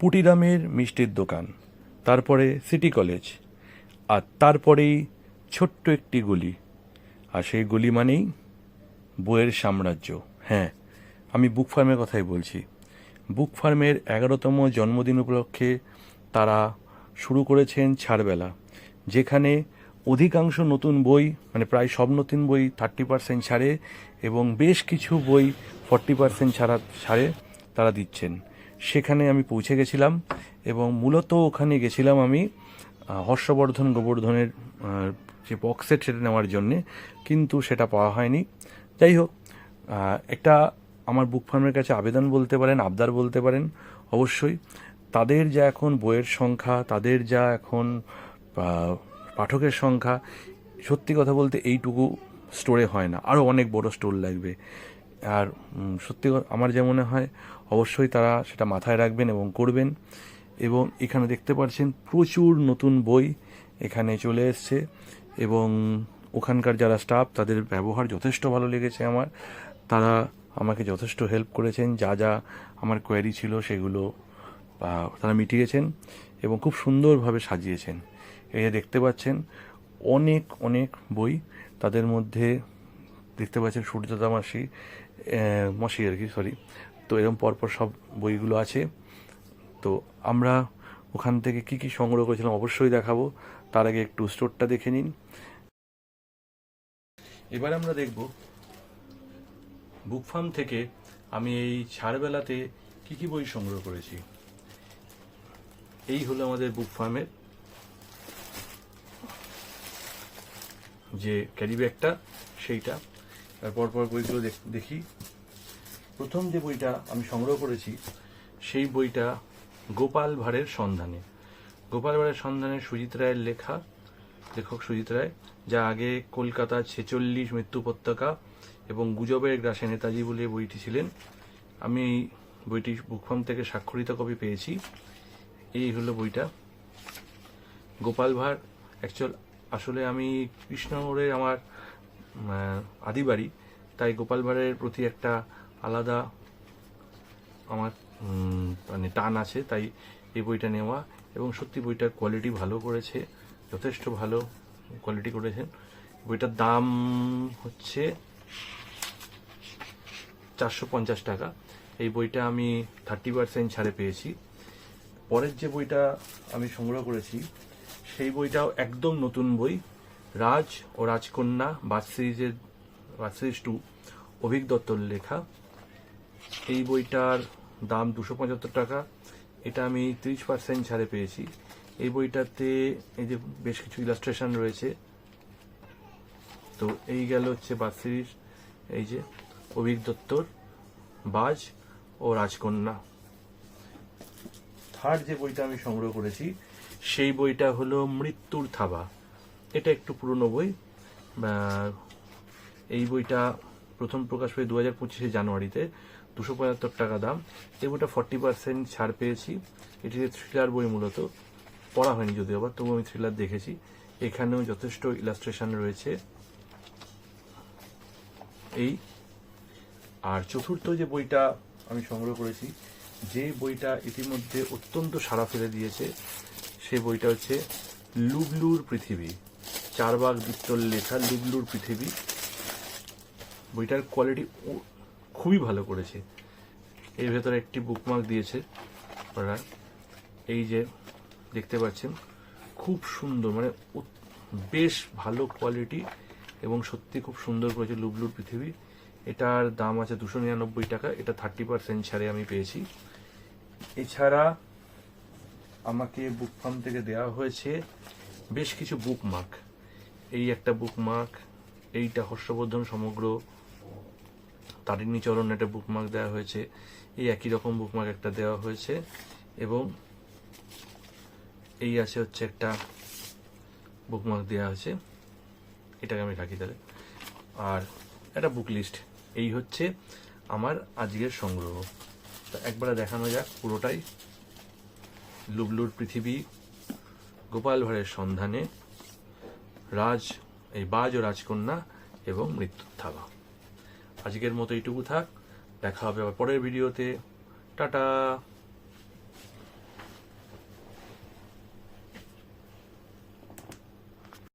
পুটিরামের মিষ্টির দোকান, তারপরে সিটি কলেজ, আর তারপরেই ছোট্ট একটি গলি। আর সেই গলি মানেই বইয়ের সাম্রাজ্য। হ্যাঁ আমি বুক ফার্মের কথাই বলছি। বুক ফার্মের এগারোতম জন্মদিন উপলক্ষে তারা শুরু করেছেন ছাড়বেলা, যেখানে অধিকাংশ নতুন বই মানে প্রায় সব নতুন বই থার্টি পার্সেন্ট ছাড়ে এবং বেশ কিছু বই ফর্টি পার্সেন্ট ছাড়া ছাড়ে তারা দিচ্ছেন। সেখানে আমি পৌঁছে গেছিলাম এবং মূলত ওখানে গেছিলাম আমি হর্ষবর্ধন গোবর্ধনের যে বক্স সেট নেওয়ার জন্যে, কিন্তু সেটা পাওয়া হয়নি। যাই হোক একটা আমার বুক ফার্মের কাছে আবেদন বলতে পারেন, আবদার বলতে পারেন, অবশ্যই তাদের যা এখন বইয়ের সংখ্যা, তাদের যা এখন পাঠকের সংখ্যা, সত্যি কথা বলতে এইটুকু স্টোরে হয় না। আরও অনেক বড় স্টোর লাগবে। আর সত্যি আমার যা মনে হয়, অবশ্যই তারা সেটা মাথায় রাখবেন এবং করবেন। এবং এখানে দেখতে পাচ্ছেন প্রচুর নতুন বই এখানে চলে এসছে এবং ওখানকার যারা স্টাফ তাদের ব্যবহার যথেষ্ট ভালো লেগেছে আমার। তারা আমাকে যথেষ্ট হেল্প করেছেন, যা যা আমার কোয়ারি ছিল সেগুলো তারা মিটিয়েছেন এবং খুব সুন্দরভাবে সাজিয়েছেন। এই যে দেখতে পাচ্ছেন, অনেক অনেক বই তাদের মধ্যে, দেখতে পাচ্ছেন সূর্যদাদা মাসি আর কি সরি তো এরকম পরপর সব বইগুলো আছে। তো আমরা ওখান থেকে কি কি সংগ্রহ করেছিলাম অবশ্যই দেখাবো। তার আগে একটু স্টোরটা দেখে নিন। এবার আমরা দেখব বুক ফার্ম থেকে আমি এই ছাড়বেলাতে কি কি বই সংগ্রহ করেছি। এই হলো আমাদের বুক ফার্মের যে ক্যারি ব্যাগটা, সেইটা। তারপর পর বইগুলো দেখ- প্রথম যে বইটা আমি সংগ্রহ করেছি, সেই বইটা গোপাল ভাঁড়ের সন্ধানে। গোপাল ভাঁড়ের সন্ধানে সুজিত রায়ের লেখা, লেখক সুজিত রায়, যা আগে কলকাতা ছেচল্লিশ মৃত্যু উপত্যকা এবং গুজবের গ্রাসে নেতাজি বলে বইটি ছিলেন। আমি বইটি বুকফার্ম থেকে স্বাক্ষরিত কপি পেয়েছি। এই হলো বইটা। গোপাল ভাঁড় অ্যাকচুয়াল আসলে আমি কৃষ্ণনগরের আমার উম, আহ, আদি বাড়ি তাই গোপাল ভাঁড়ের প্রতি একটা আলাদা আমার মানে টান আছে তাই এই বইটা নেওয়া। এবং সত্যি বইটার কোয়ালিটি ভালো করেছে যথেষ্ট ভালো কোয়ালিটি করেছেন। বইটার দাম হচ্ছে চারশো পঞ্চাশ টাকা। এই বইটা আমি থার্টি পার্সেন্ট ছাড়ে পেয়েছি। পরের যে বইটা আমি সংগ্রহ করেছি সেই বইটাও একদম নতুন বই। রাজ ও রাজকন্যা বাদ সিরিজের টু অভিক দত্তর লেখা। এই বইটার দাম দুশো পঁচাত্তর টাকা। এটা আমি তিরিশ পার্সেন্ট ছাড়ে পেয়েছি। এই বইটাতে এই যে বেশ কিছু ইলাস্ট্রেশন রয়েছে। তো এই গেল হচ্ছে বাদ এই যে অভিক দত্তর, বাজ ও রাজকন্যা। থার্ড যে বইটা আমি সংগ্রহ করেছি, সেই বইটা হলো মৃত্যুর থাবা। এটা একটু পুরনো বই। এই বইটা প্রথম প্রকাশ হয়ে দু হাজার পঁচিশে জানুয়ারিতে, দুশো পঁচাত্তর টাকা দাম। এই বইটা ফর্টি পার্সেন্ট ছাড় পেয়েছি। এটি থ্রিলার বই মূলত, পড়া হয়নি যদিও আবার তবু আমি থ্রিলার দেখেছি। এখানেও যথেষ্ট ইলাস্ট্রেশন রয়েছে। এই, আর চতুর্থ যে বইটা আমি সংগ্রহ করেছি, যে বইটা ইতিমধ্যে অত্যন্ত সাড়া ফেলে দিয়েছে সেই বইটা হচ্ছে লুবলুর পৃথিবী। চারবাগ বিত্তর লেখা, লুবলুর পৃথিবী বইটার কোয়ালিটি খুবই ভালো করেছে। এর ভেতরে একটি বুকমার্ক দিয়েছে ওরা। এই যে দেখতে পাচ্ছেন, খুব সুন্দর মানে বেশ ভালো কোয়ালিটি এবং সত্যি খুব সুন্দর করেছে লুবলুর পৃথিবী এটার দাম আছে দুশো নিরানব্বই টাকা, এটা থার্টি পার্সেন্ট ছাড়ে আমি পেয়েছি। এছাড়া আমাকে বুক ফার্ম থেকে দেওয়া হয়েছে বেশ কিছু বুকমার্ক এই একটা বুকমার্ক এইটা হর্ষবর্ধন সমগ্র তারিণী চরণ একটা বুকমার্ক দেওয়া হয়েছে। এই একই রকম বুকমার্ক একটা দেওয়া হয়েছে এবং এই আছে হচ্ছে একটা বুকমার্ক দেওয়া আছে এটাকে আমি রাখি তাহলে। আর একটা বুক লিস্ট এই হচ্ছে আমার আজকের সংগ্রহ। তো একবারে দেখানো যাক পুরোটাই। লুবলুর পৃথিবী গোপাল ভাঁড়ের সন্ধানে রাজ, এই বাজ ও রাজকন্যা এবং মৃত্যুর থাবা আজকের মতো এইটুকু থাক। দেখা হবে আবার পরের ভিডিওতে। টাটা!